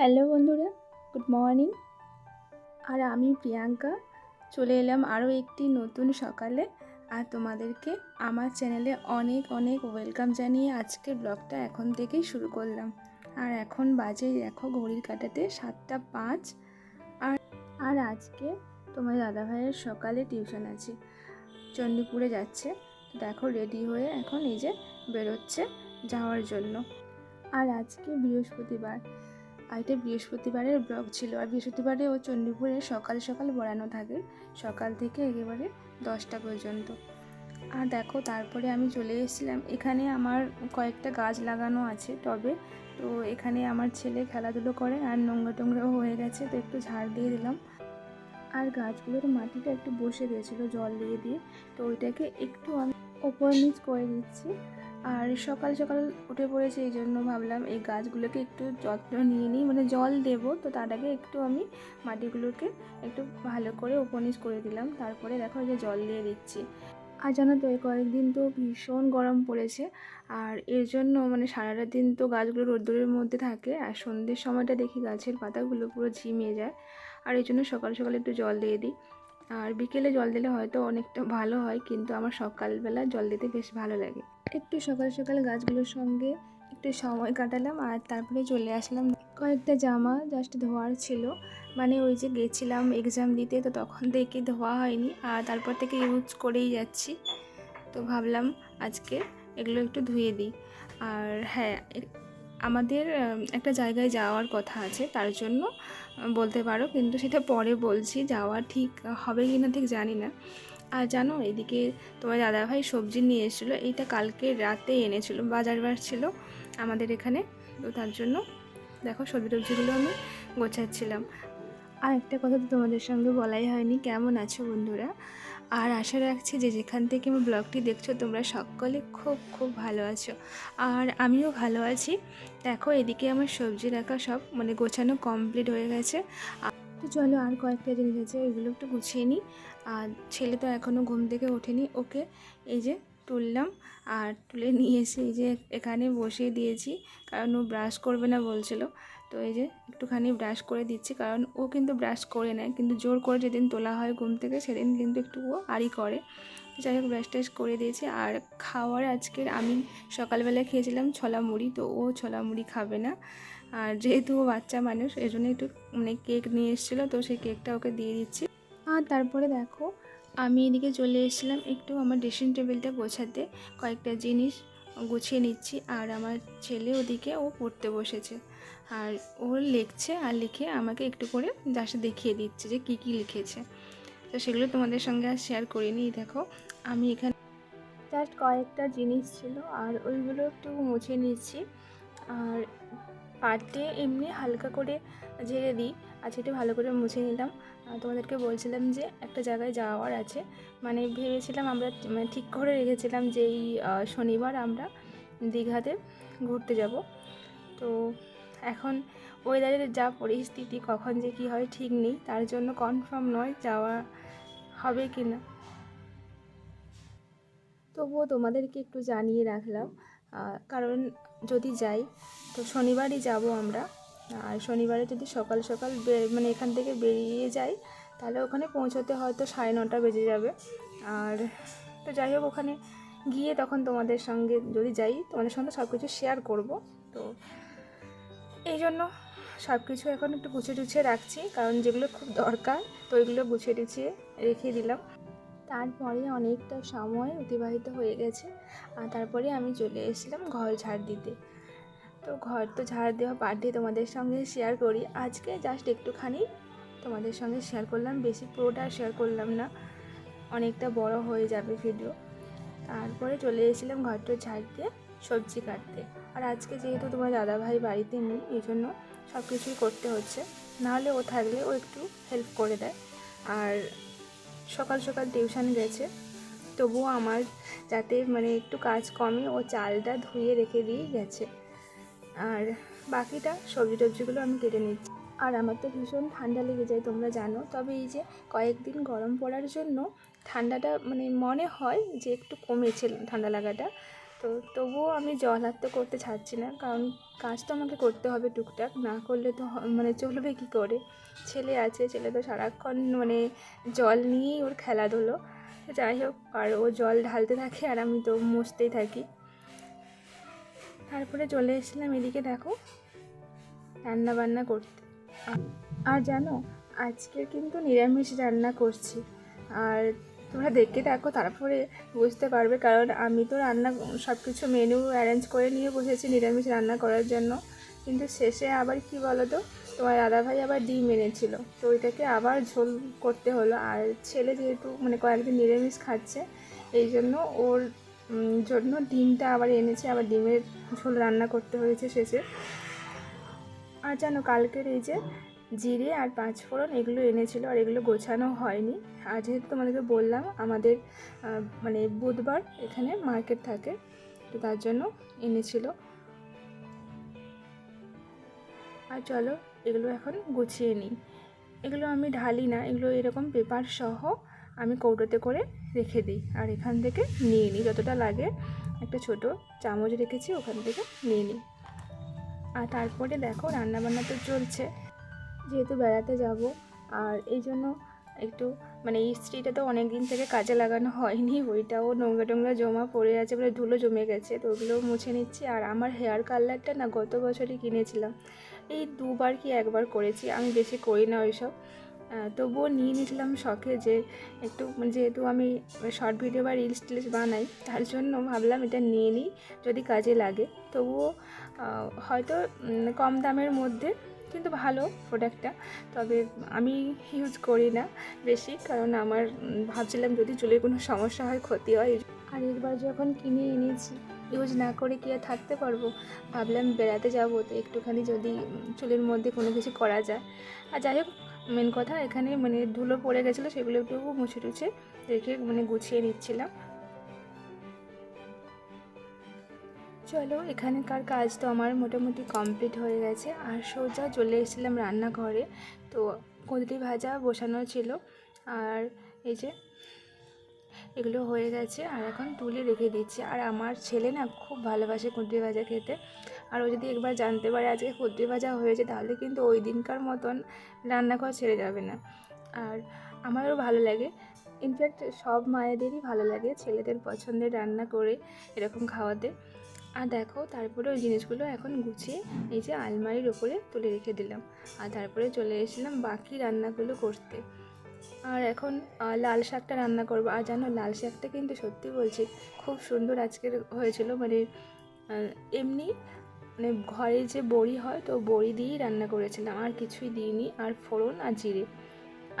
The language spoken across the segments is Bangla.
হ্যালো বন্ধুরা, গুড মর্নিং। আর আমি প্রিয়াঙ্কা, চলে এলাম আরও একটি নতুন সকালে। আর তোমাদেরকে আমার চ্যানেলে অনেক অনেক ওয়েলকাম জানিয়ে আজকের ব্লগটা এখন থেকেই শুরু করলাম। আর এখন বাজে দেখো ঘড়ির কাটাতে সাতটা পাঁচ। আর আর আজকে তোমার দাদাভাইয়ের সকালে টিউশন আছে, চণ্ডীপুরে যাচ্ছে। দেখো রেডি হয়ে এখন এই যে বেরোচ্ছে যাওয়ার জন্য। আর আজকে বৃহস্পতিবার আর এটা বৃহস্পতিবারের ব্লগ ছিল। আর বৃহস্পতিবারে ও চণ্ডীপুরে সকাল সকাল বেড়ানো থাকে। সকাল থেকে একেবারে দশটা পর্যন্ত। আর দেখো, তারপরে আমি চলে এসেছিলাম। এখানে আমার কয়েকটা গাছ লাগানো আছে টবে। তো এখানে আমার ছেলে খেলাধুলো করে আর নোংরা টোংরাও হয়ে গেছে, তো একটু ঝাড় দিয়ে দিলাম। আর গাছগুলোর মাটিটা একটু বসে গেছিল জল দিয়ে দিয়ে। তো ওইটাকে একটু আমি ওপর নিচ করে দিচ্ছি। আর সকাল সকাল উঠে পড়েছে এই জন্য ভাবলাম এই গাছগুলোকে একটু যত্ন নিয়ে নিই। মানে জল দেব, তো তার আগে একটু আমি মাটিগুলোকে একটু ভালো করে উপনিশ করে দিলাম। তারপরে দেখো যে জল দিয়ে দিচ্ছি। আর জানো তো, এই কয়েকদিন তো ভীষণ গরম পড়েছে। আর এর জন্য মানে সারাটা দিন তো গাছগুলো রোদ্দুরের মধ্যে থাকে। আর সন্ধ্যের সময়টা দেখি গাছের পাতাগুলো পুরো ঝিমিয়ে যায়। আর এই জন্য সকাল সকাল একটু জল দিয়ে দিই। আর বিকেলে জল দিলে হয়তো অনেকটা ভালো হয়, কিন্তু আমার সকালবেলা জল দিতে বেশ ভালো লাগে। একটু সকাল সকাল গাছগুলোর সঙ্গে একটু সময় কাটালাম আর তারপরে চলে আসলাম। কয়েকটা জামা জাস্ট ধোয়ার ছিল। মানে ওই যে গেছিলাম এক্সাম দিতে, তো তখন থেকে ধোয়া হয়নি আর তারপর থেকে ইউজ করেই যাচ্ছি। তো ভাবলাম আজকে এগুলো একটু ধুয়ে দিই। আর হ্যাঁ আমাদের একটা জায়গায় যাওয়ার কথা আছে, তার জন্য বলতে পারো। কিন্তু সেটা পরে বলছি, যাওয়া ঠিক হবে কি না ঠিক জানি না। আর জানো, এদিকে তোমার দাদাভাই সবজি নিয়ে এসেছিল। এইটা কালকে রাতে এনেছিল, বাজার বার ছিল আমাদের এখানে। তো তার জন্য দেখো সবজি টবজিগুলো আমি গোছাচ্ছিলাম। আর একটা কথা তো তোমাদের সঙ্গে বলাই হয়নি, কেমন আছো বন্ধুরা? আর আশা রাখছি যে যেখান থেকে আমার ব্লগটি দেখছ, তোমরা সকলে খুব খুব ভালো আছো। আর আমিও ভালো আছি। দেখো এদিকে আমার সবজি রাখা সব মানে গোছানো কমপ্লিট হয়ে গেছে। আর- তো চলো আর কয়েকটা জিনিস আছে, ওইগুলো একটু গুছিয়ে নিই। আর ছেলে তো এখনও ঘুম থেকে ওঠেনি, ওকে এই যে তুললাম আর তুলে নিয়ে এসে এই যে এখানে বসিয়ে দিয়েছি, কারণ ও ব্রাশ করবে না বলছিল। তো এই যে একটুখানি ব্রাশ করে দিচ্ছি, কারণ ও কিন্তু ব্রাশ করে নেয়, কিন্তু জোর করে যেদিন তোলা হয় ঘুম থেকে সেদিন কিন্তু একটু ও আরই করে। যাই হোক ব্রাশ টাশ করে দিয়েছি। আর খাওয়ার আজকের আমি সকালবেলা খেয়েছিলাম ছোলা মুড়ি, তো ও ছোলা মুড়ি খাবে না। আর যেহেতু ও বাচ্চা মানুষ, এই জন্য একটু মানে কেক নিয়ে এসেছিল, তো সেই কেকটা ওকে দিয়ে দিচ্ছি। আর তারপরে দেখো, আমি এদিকে চলে এসেছিলাম একটু আমার ড্রেসিং টেবিলটা গোছাতে। কয়েকটা জিনিস গুছিয়ে নিচ্ছি, আর আমার ছেলে ওদিকে ও পড়তে বসেছে। আর ও লিখছে, আর লিখে আমাকে একটু করে জাস্ট দেখিয়ে দিচ্ছে যে কী কী লিখেছে। তো সেগুলো তোমাদের সঙ্গে আর শেয়ার করিনি দেখো, আমি এখানে জাস্ট কয়েকটা জিনিস ছিল, আর ওইগুলো একটু মুছে নিচ্ছি। আর পাটে এমনি হালকা করে ঝেড়ে দিই। আর সেটা ভালো করে মুছে নিলাম। তোমাদেরকে বলছিলাম যে একটা জায়গায় যাওয়ার আছে। মানে ভেবেছিলাম আমরা মানে ঠিক করে রেখেছিলাম যে এই শনিবার আমরা দীঘাতে ঘুরতে যাব। তো এখন ওয়েদারের যা পরিস্থিতি, কখন যে কী হয় ঠিক নেই। তার জন্য কনফার্ম নয় যাওয়া হবে কি না তবুও তোমাদেরকে একটু জানিয়ে রাখলাম। কারণ যদি যাই, তো শনিবারই যাব আমরা। আর শনিবারে যদি সকাল সকাল মানে এখান থেকে বেরিয়ে যাই, তাহলে ওখানে পৌঁছতে হয়তো সাড়ে নটা বেজে যাবে। আর তো যাই হোক, ওখানে গিয়ে তখন তোমাদের সঙ্গে যদি যাই, তোমাদের সঙ্গে সব কিছু শেয়ার করব। তো এই জন্য সব কিছু এখন একটু গুছিয়ে টুছিয়ে রাখছি, কারণ যেগুলো খুব দরকার, তো ওইগুলো গুছিয়ে টুছিয়ে রেখে দিলাম। তারপরে অনেকটা সময় অতিবাহিত হয়ে গেছে। আর তারপরে আমি চলে এসেছিলাম ঘর ঝাড় দিতে। তো ঘর তো ঝাড় দেওয়া পার্টি তোমাদের সঙ্গে শেয়ার করি। আজকে জাস্ট একটুখানি তোমাদের সঙ্গে শেয়ার করলাম। বেশি পুরোটা শেয়ার করলাম না। অনেকটা বড় হয়ে যাবে ভিডিও তারপরে চলে এসেছিলাম ঘরটা ঝাড় দিয়ে সবজি কাটতে। আর আজকে যেহেতু তোমার দাদাভাই বাড়িতে নেই, এই জন্য সব কিছুই করতে হচ্ছে। নাহলে ও থাকলে ও একটু হেল্প করে দেয়। আর সকাল সকাল টিউশন গেছে। তবুও আমার যাতে মানে একটু কাজ কমে, ও চালটা ধুয়ে রেখে দিয়ে গেছে। আর বাকিটা সবজি টবজিগুলো আমি কেটে নিচ্ছি। আর আমার তো ভীষণ ঠান্ডা লেগে যায়, তোমরা জানো। তবে এই যে কয়েকদিন গরম পড়ার জন্য ঠান্ডাটা মানে মনে হয় যে একটু কমেছে ঠান্ডা লাগাটা। তো তবুও আমি জল হাত তো করতে ছাড়ছি না, কারণ কাজ তো আমাকে করতে হবে টুকটাক, না করলে তো মানে চলবে কী করে? ছেলে আছে, ছেলে তো সারাক্ষণ মানে জল নিয়েই ওর খেলাধুলো। যাই হোক, আর ও জল ঢালতে থাকে আর আমি তো মুছতেই থাকি। তারপরে চলে এসেছিলাম এদিকে দেখো রান্না বান্না করতে। আর জানো, আজকে কিন্তু নিরামিষ রান্না করছি। আর তোমরা দেখে থাকো, তারপরে বুঝতে পারবে। কারণ আমি তো রান্না সব কিছু মেনু অ্যারেঞ্জ করে নিয়ে বসেছি নিরামিষ রান্না করার জন্য। কিন্তু শেষে আবার কি বলো তো তোমার দাদাভাই আবার ডিম এনেছিল। তো ওইটাকে আবার ঝোল করতে হলো। আর ছেলে যেহেতু মানে কয়েকদিন নিরামিষ খাচ্ছে, এই জন্য ওর জন্য ডিমটা আবার এনেছে। আবার ডিমের ঝোল রান্না করতে হয়েছে শেষে। আর জানো, কালকের এই যে জিরে আর পাঁচফোড়ন এগুলো এনেছিল আর এগুলো গোছানো হয়নি। আর যেহেতু তোমাদেরকে বললাম, আমাদের মানে বুধবার এখানে মার্কেট থাকে, তো তার জন্য এনেছিল। আর চলো, এগুলো এখন গুছিয়ে নিই। এগুলো আমি ঢালি না, এগুলো এরকম পেপার সহ আমি কৌটোতে করে রেখে দিই। আর এখান থেকে নিয়ে নিই, যতটা লাগে একটা ছোট চামচ রেখেছি, ওখান থেকে নিয়ে নিই। আর তারপরে দেখো, রান্নাবান্না তো চলছে। যেহেতু বেড়াতে যাব, আর এই জন্য একটু মানে ইস্ত্রিটা তো অনেক দিন থেকে কাজে লাগানো হয়নি, ওইটাও নোংরা টোংরা জমা পড়ে আছে মানে ধুলো জমে গেছে, তো ওগুলো মুছে নিচ্ছি। আর আমার হেয়ার কালারটা না গত বছরই কিনেছিলাম, এই দুবার কি একবার করেছি, আমি বেশি করি না ওইসব। তবুও নিয়ে নিয়েছিলাম শখে যে একটু মানে যেহেতু আমি শর্ট ভিডিও বা রিলস টিলস বানাই, তার জন্য ভাবলাম এটা নিয়ে নিই, যদি কাজে লাগে। তবুও হয়তো কম দামের মধ্যে কিন্তু ভালো প্রোডাক্টটা তবে আমি ইউজ করি না বেশি, কারণ আমার ভাবছিলাম যদি চুলের কোনো সমস্যা হয়, ক্ষতি হয়। আর একবার যখন কিনে এনেছি ইউজ না করে কি আর থাকতে পারব? ভাবলাম বেড়াতে যাব, তো একটুখানি যদি চুলের মধ্যে কোনো কিছু করা যায়। আর যাই হোক মেন কথা এখানে মানে ধুলো পড়ে গেছিল, সেগুলো একটু মুছে টুছে রেখে মানে গুছিয়ে নিচ্ছিলাম। চলো, এখানকার কাজ তো আমার মোটামুটি কমপ্লিট হয়ে গেছে। আর সোজা চলে এসেছিলাম রান্নাঘরে। তো কুঁদরি ভাজা বসানো ছিল। আর এই যে এগুলো হয়ে গেছে। আর এখন তুলে রেখে দিচ্ছি। আর আমার ছেলে না খুব ভালোবাসে কুঁদরি ভাজা খেতে। আর ও যদি একবার জানতে পারে আজকে কুঁদরি ভাজা হয়েছে, তাহলে কিন্তু ওই দিনকার মতন রান্নাঘর ছেড়ে যাবে না। আর আমারও ভালো লাগে। ইনফ্যাক্ট সব মায়েদেরই ভালো লাগে ছেলেদের পছন্দের রান্না করে এরকম খাওয়াতে। আর দেখো, তারপরে ওই জিনিসগুলো এখন গুছিয়ে এই যে আলমারির ওপরে তুলে রেখে দিলাম। আর তারপরে চলে এসেছিলাম বাকি রান্নাগুলো করতে। আর এখন লাল শাকটা রান্না করব। আর জানো, লাল শাকটা কিন্তু সত্যি বলছি, খুব সুন্দর আজকের হয়েছিল। মানে এমনি মানে ঘরে যে বড়ি হয়, তো বড়ি দিয়েই রান্না করেছিলাম। আর কিছুই দিইনি। আর ফোড়ন আর জিরে।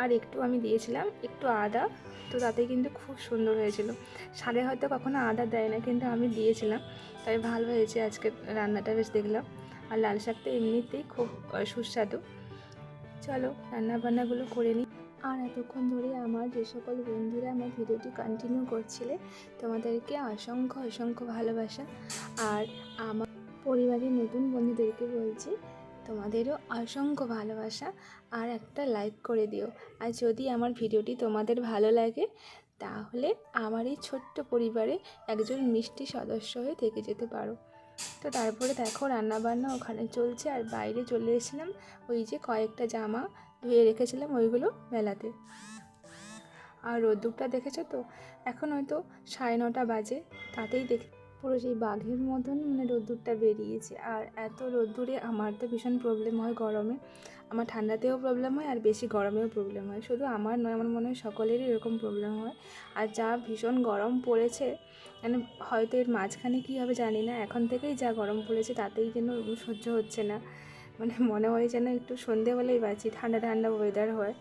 আর একটু আমি দিয়েছিলাম, একটু আদা, তো তাতে কিন্তু খুব সুন্দর হয়েছিল। শাকে হয়তো কখনো আদা দেয় না, কিন্তু আমি দিয়েছিলাম। তাই ভালো হয়েছে আজকে রান্নাটা, বেশ দেখলাম। আর লাল শাকটা এমনিতেই খুব সুস্বাদু। চলো রান্না বান্নাগুলো করে নিই। আর এতক্ষণ ধরে আমার যে সকল বন্ধুরা আমার ভিডিওটি কন্টিনিউ করছিলে, তোমাদেরকে অসংখ্য অসংখ্য ভালোবাসা। আর আমার পরিবারের নতুন বন্ধুদেরকে বলছি তোমাদেরও অসংখ্য ভালোবাসা আর একটা লাইক করে দিও। আর যদি আমার ভিডিওটি তোমাদের ভালো লাগে, তাহলে আমার এই ছোট্ট পরিবারে একজন মিষ্টি সদস্য হয়ে থেকে যেতে পারো। তো তারপরে দেখো রান্নাবান্না ওখানে চলছে আর বাইরে চলে এসেছিলাম ওই যে কয়েকটা জামা ধুয়ে রেখেছিলাম ওইগুলো মেলাতে। আর রোদ্দুরটা দেখেছ তো? এখন হয়তো সাড়ে নটা বাজে, তাতেই দেখ পুরো সেই বাঘের মতন মানে রোদ্দুরটা বেরিয়েছে। আর এত রোদ্দুরে আমার তো ভীষণ প্রবলেম হয় গরমে। আমার ঠান্ডাতেও প্রবলেম হয় আর বেশি গরমেও প্রবলেম হয়। শুধু আমার নয়, আমার মনে হয় সকলেরই এরকম প্রবলেম হয়। আর যা ভীষণ গরম পড়েছে মানে হয়তো এর মাঝখানে কী হবে জানি না। এখন থেকেই যা গরম পড়েছে তাতেই যেন সহ্য হচ্ছে না। মানে মনে হয় যেন একটু সন্ধেবেলাই বাঁচি, ঠান্ডা ঠান্ডা ওয়েদার হয়।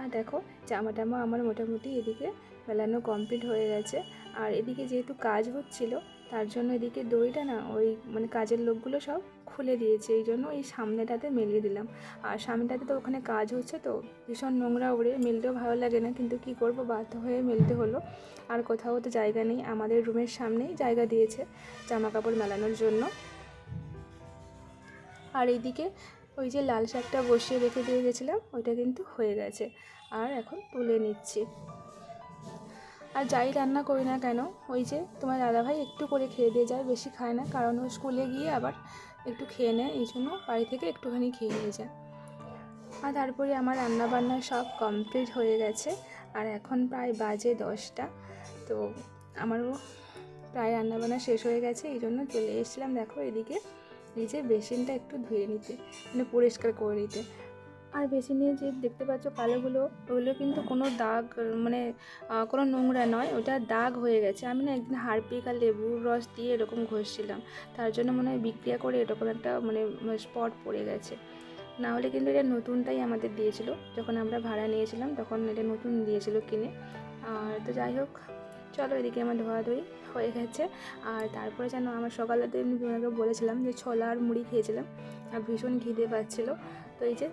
আর দেখো জামা টামা আমার মোটামুটি এদিকে মেলানো কমপ্লিট হয়ে গেছে। আর এদিকে যেহেতু কাজ হচ্ছিল, তার জন্য এদিকে দড়িটা না ওই মানে কাজের লোকগুলো সব খুলে দিয়েছে, এই জন্য এই সামনেটাতে মেলিয়ে দিলাম। আর সামনেটাতে তো ওখানে কাজ হচ্ছে তো, ভীষণ নোংরা ওড়ে, মেলতেও ভালো লাগে না, কিন্তু কি করব, বাধ্য হয়ে মেলতে হলো। আর কোথাও তো জায়গা নেই, আমাদের রুমের সামনেই জায়গা দিয়েছে জামা কাপড় মেলানোর জন্য। আর এইদিকে ওই যে লাল শাকটা বসিয়ে রেখে দিয়ে গেছিলাম, ওইটা কিন্তু হয়ে গেছে। আর এখন তুলে নিচ্ছি। আর যাই রান্না করি না কেন, ওই যে তোমার দাদাভাই একটু করে খেয়ে দিয়ে যায়, বেশি খায় না, কারণ ও স্কুলে গিয়ে আবার একটু খেয়ে নেয়, এই জন্য বাড়ি থেকে একটুখানি খেয়ে নিয়ে যায়। আর তারপরে আমার রান্না বান্না সব কমপ্লিট হয়ে গেছে, আর এখন প্রায় বাজে দশটা। তো আমারও প্রায় রান্নাবান্না শেষ হয়ে গেছে, এই জন্য চলে এসেছিলাম, দেখো এদিকে, এই যে বেসিনটা একটু ধুয়ে নিতে মানে পরিষ্কার করে নিতে। আর বেশি নিয়ে যে দেখতে পাচ্ছ কালোগুলো, ওগুলো কিন্তু কোনো দাগ মানে কোনো নোংরা নয়, ওটা দাগ হয়ে গেছে। আমি না একদিন হারপিক আর লেবুর রস দিয়ে এরকম ঘষছিলাম। তার জন্য মনে হয় বিক্রিয়া করে এরকম একটা মানে স্পট পড়ে গেছে। না হলে কিন্তু এটা নতুনটাই আমাদের দিয়েছিল। যখন আমরা ভাড়া নিয়েছিলাম, তখন এটা নতুন দিয়েছিল কিনে। আর তো যাই হোক, চলো এদিকে আমার ধোয়াধুয়ি হয়ে গেছে। আর তারপরে যেন আমার সকালে তো এমনি তোমাকে বলেছিলাম যে ছোলা আর মুড়ি খেয়েছিলাম, আর ভীষণ খিদে পাচ্ছিলো। তো এই যে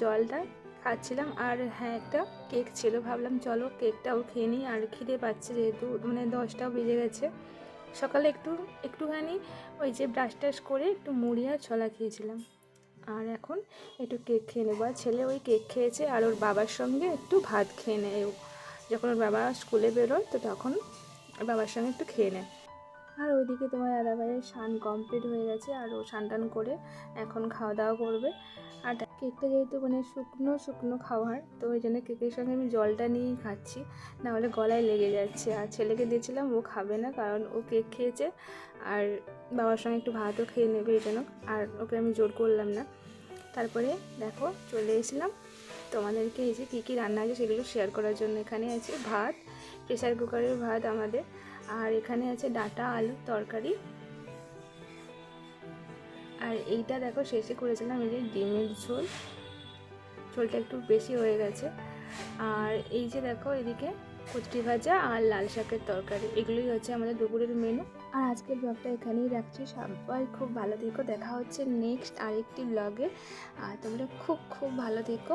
জলটা খাচ্ছিলাম আর হ্যাঁ একটা কেক ছিল। ভাবলাম চলো কেকটাও খেয়ে নিই আর খিদে পাচ্ছে যেহেতু মানে দশটাও বেজে গেছে। সকালে একটু, একটুখানি ওই যে ব্রাশ টাশ করে একটু মুড়ি আর ছলা খেয়েছিলাম। আর এখন একটু কেক খেয়ে নেব। আর ছেলে ওই কেক খেয়েছে আর ওর বাবার সঙ্গে একটু ভাত খেয়ে নেয় যখন ওর বাবা স্কুলে বেরোয় তো তখন বাবার সঙ্গে একটু খেয়ে নেয়। আর ওইদিকে তোমার দাদাভাইয়ের স্নান কমপ্লিট হয়ে গেছে আর ও স্নান টান করে এখন খাওয়া দাওয়া করবে। আর কেকটা যেহেতু মানে শুকনো শুকনো খাওয়ার, তো ওই জন্য কেকের সঙ্গে আমি জলটা নিয়েই খাচ্ছি। নাহলে গলায় লেগে যাচ্ছে। আর ছেলেকে দিয়েছিলাম, ও খাবে না কারণ ও কেক খেয়েছে আর বাবার সঙ্গে একটু ভাতও খেয়ে নেবে এই জন্য। আর ওকে আমি জোর করলাম না। তারপরে দেখো, চলে এসেছিলাম। তোমাদেরকে এই যে কী কী রান্না আছে সেগুলো শেয়ার করার জন্য এখানে আছে ভাত প্রেসার কুকারের ভাত আমাদের। আর এখানে আছে ডাটা, আলু, তরকারি। আর এইটা দেখো, শেষে করেছিলাম এই যে ডিমের ঝোল। ঝোলটা একটু বেশি হয়ে গেছে। আর এই যে দেখো, এদিকে কুচটি ভাজা আর লাল শাকের তরকারি। এগুলোই হচ্ছে আমাদের দুপুরের মেনু আর আজকের ব্লগটা এখানেই রাখছি। সবাই খুব ভালো থেকো। দেখা হচ্ছে নেক্সট আরেকটি ব্লগে আর তোমরা খুব খুব ভালো থেকো।